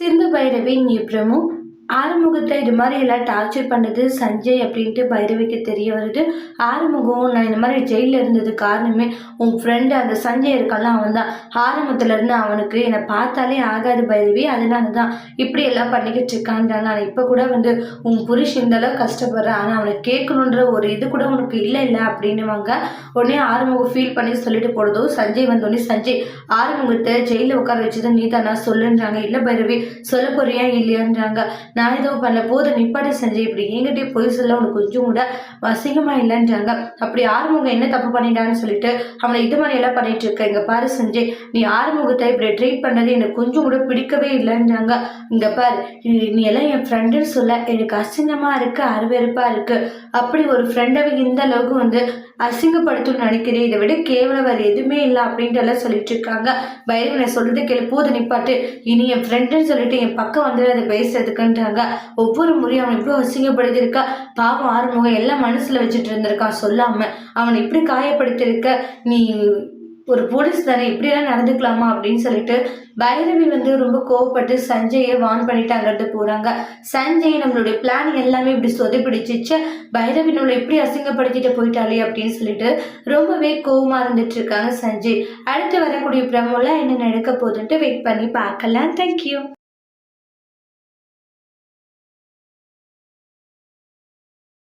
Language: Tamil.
சிந்து பைரவி பிரமு ஆறுமுகத்தை இது மாதிரி எல்லாம் டார்ச்சர் பண்ணது சஞ்சய் அப்படின்ட்டு பைரவிக்கு தெரிய வருது. ஆறுமுகம் நான் இந்த மாதிரி ஜெயிலில் இருந்தது காரணமே உன் ஃப்ரெண்டு அந்த சஞ்சய் இருக்கலாம் அவன் தான் ஆரம்பத்துலேருந்து அவனுக்கு என்னை பார்த்தாலே ஆகாது பைரவி அதனால தான் இப்படி எல்லாம் பண்ணிக்கிட்டு இருக்கான்றாங்க நான் இப்போ கூட வந்து உன் புருஷ் இந்த அளவு கஷ்டப்படுறேன். ஆனால் அவனை கேட்கணுன்ற ஒரு இது கூட உனக்கு இல்லை இல்லை அப்படின்னுவாங்க. உடனே ஆறுமுகம் ஃபீல் பண்ணி சொல்லிட்டு போடுதோ சஞ்சய் வந்தோடனே சஞ்சய் ஆறுமுகத்தை ஜெயிலில் உட்கார வச்சது நீ தானா சொல்லுன்றாங்க. இல்லை பைரவி சொல்ல போறியா? இல்லையான்றாங்க. நான் ஏதோ பண்ண போது நிப்பாட்டி செஞ்சு இப்படி என்கிட்டயே பொய் சொல்ல உனக்கு கொஞ்சம் கூட அசிங்கமா இல்லைன்றாங்க. அப்படி ஆறுமுகம் என்ன தப்பு பண்ணிட்டான்னு சொல்லிட்டு அவனை இது மாதிரி எல்லாம் பண்ணிட்டு இருக்க இங்க பாரு செஞ்சு. நீ ஆறுமுகத்தை இப்படி ட்ரீட் பண்ணது எனக்கு கொஞ்சம் கூட பிடிக்கவே இல்லைன்றாங்க. இங்க பாரு நீ- எல்லாம் என் ஃப்ரெண்டுன்னு சொல்ல எனக்கு அசிங்கமா இருக்கு அருவெருப்பாக இருக்கு. அப்படி ஒரு ஃப்ரெண்டவை இந்த அளவுக்கு வந்து அசிங்கப்படுத்தும்னு நினைக்கிறேன் இதை விட கேவலம் வேறு எதுவுமே இல்லை அப்படின்ட்டு எல்லாம் சொல்லிட்டு இருக்காங்க. பைரவனை சொல்றது கேளு போது நிப்பாட்டு. இனி என் ஃப்ரெண்டுன்னு சொல்லிட்டு என் பக்கம் வந்து அதை பேசுறதுக்குன்றாங்க ஒவ்வொரு முறையும் அவன் இவ்வளோ அசிங்கப்படுத்தியிருக்கா. பாவம் ஆறுமுகம் எல்லாம் மனசுல வச்சுட்டு இருந்திருக்கான் சொல்லாம அவனை இப்படி காயப்படுத்தியிருக்க. நீ ஒரு போலீஸ் தானே இப்படியெல்லாம் நடந்துக்கலாமா அப்படின்னு சொல்லிட்டு பைரவி வந்து ரொம்ப கோவப்பட்டு சஞ்சயை வான் பண்ணிட்டு அங்கிருந்து போறாங்க. சஞ்சய் நம்மளுடைய பிளான் எல்லாமே இப்படி சொதப்பிடிச்சிச்சு. பைரவி நம்மளை இப்படி அசிங்கப்படுத்திட்டு போயிட்டாலே அப்படின்னு சொல்லிட்டு ரொம்பவே கோவமா இருந்துட்டு இருக்காங்க சஞ்சய். அடுத்து வரக்கூடிய பிரமோலாம் என்ன நடக்க போகுதுன்ட்டு வெயிட் பண்ணி பார்க்கலாம். தேங்க்யூ